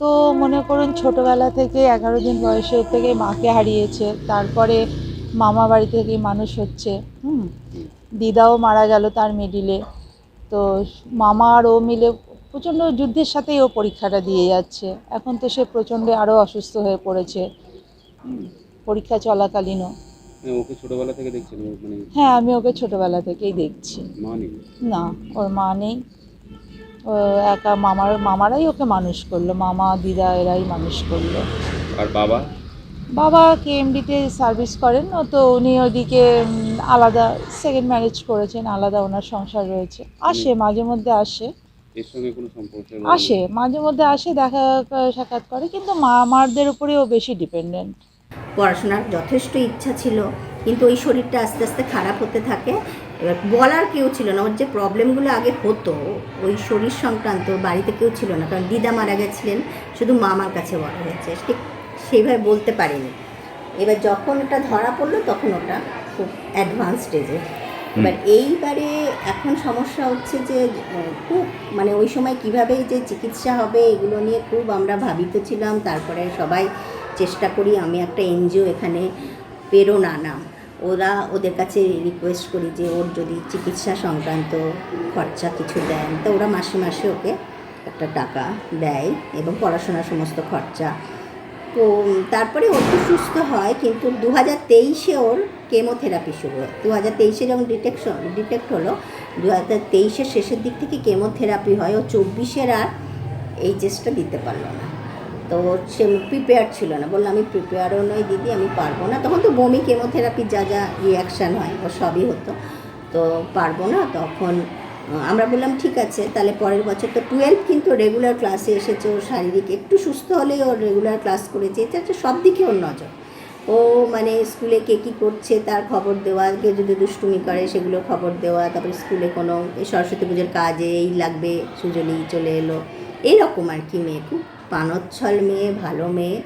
তো মনে করুন ছোটোবেলা থেকে এগারো দিন বয়সের থেকে মাকে হারিয়েছে তারপরে মামা বাড়ি থেকে মানুষ হচ্ছে হুম? দিদাও মারা গেল তার মিডিলে। তো মামা আর ও মিলে প্রচণ্ড যুদ্ধের সাথেই ও পরীক্ষাটা দিয়ে যাচ্ছে। এখন তো সে প্রচণ্ড আরও অসুস্থ হয়ে পড়েছে পরীক্ষা চলাকালীনও। মানে ওকে ছোটবেলা থেকে দেখছেন? মানে হ্যাঁ আমি ওকে ছোটোবেলা থেকেই দেখছি। না ওর মা নেই। একা মামার মামারাই ওকে মানুষ করল মামা দিদা এরাই মানুষ করল। আর বাবা? বাবা কেএমডিতে সার্ভিস করেন ও তো উনি ওদিকে আলাদা সেকেন্ড ম্যারেজ করেছেন আলাদা ওনার সংসার রয়েছে। আসে মাঝে মধ্যে আসে। এর সঙ্গে কোনো সম্পর্ক আসে মাঝে মধ্যে আসে দেখা সাক্ষাৎ করে কিন্তু মা মারদের উপরে ও বেশি ডিপেন্ডেন্ট পড়াশোনার যথেষ্ট ইচ্ছা ছিল কিন্তু ওই শরীরটা আস্তে আস্তে খারাপ হতে থাকে। এবার বলার কেউ ছিল না। ওর যে প্রবলেমগুলো আগে হতো ওই শরীর সংক্রান্ত বাড়িতে কেউ ছিল না। কারণ দিদা মারা গেছিলেন শুধু মামার কাছে বলা হয়েছে। ঠিক সেইভাবে বলতে পারিনি। এবার যখন ওটা ধরা পড়ল তখন ওটা খুব অ্যাডভান্স স্টেজে এবার এইবারে এখন সমস্যা হচ্ছে যে খুব মানে ওই সময় কীভাবে যে চিকিৎসা হবে এগুলো নিয়ে খুব আমরা ভাবিত ছিলাম। তারপরে সবাই চেষ্টা করি আমি একটা এনজিও এখানে প্রেরণা নাম ওরা ওদের কাছে রিকোয়েস্ট করি যে ওর যদি চিকিৎসা সংক্রান্ত খরচা কিছু দেন, তো ওরা মাসে মাসে ওকে একটা টাকা দেয় এবং পড়াশোনার সমস্ত খরচা। তো তারপরে ও একটু সুস্থ হয়, কিন্তু দু হাজার তেইশে ওর কেমোথেরাপি শুরু হয়। দু হাজার তেইশে যখন ডিটেকশন ডিটেক্ট হলো দু হাজার তেইশের শেষের দিক থেকে কেমোথেরাপি হয় ও চব্বিশের আর এইচএসটা দিতে পারল না। তো সে প্রিপেয়ার ছিল না। বলল, আমি প্রিপেয়ারও নই দিদি, আমি পারব না। তখন তো বমি কেমোথেরাপি যা যা রিয়াকশান হয়, ও সবই হতো। তো পারব না, তখন আমরা বললাম, ঠিক আছে, তাহলে পরের বছর তো টুয়েলভ কিন্তু রেগুলার ক্লাসে এসেছে ওর শারীরিক। একটু সুস্থ হলেই ওর রেগুলার ক্লাস করেছে, এটা হচ্ছে সব দিকে ওর নজর। ও মানে স্কুলে কে কী করছে, তার খবর দেওয়া কেউ যদি দুষ্টুমি করে সেগুলো খবর দেওয়া, তারপরে স্কুলে কোনো সরস্বতী পুজোর কাজে এই লাগবে, সুজলি চলে এলো। এরকম আর কি মেয়ে, খুব পানচ্ছল মেয়ে ভালো মেয়ে।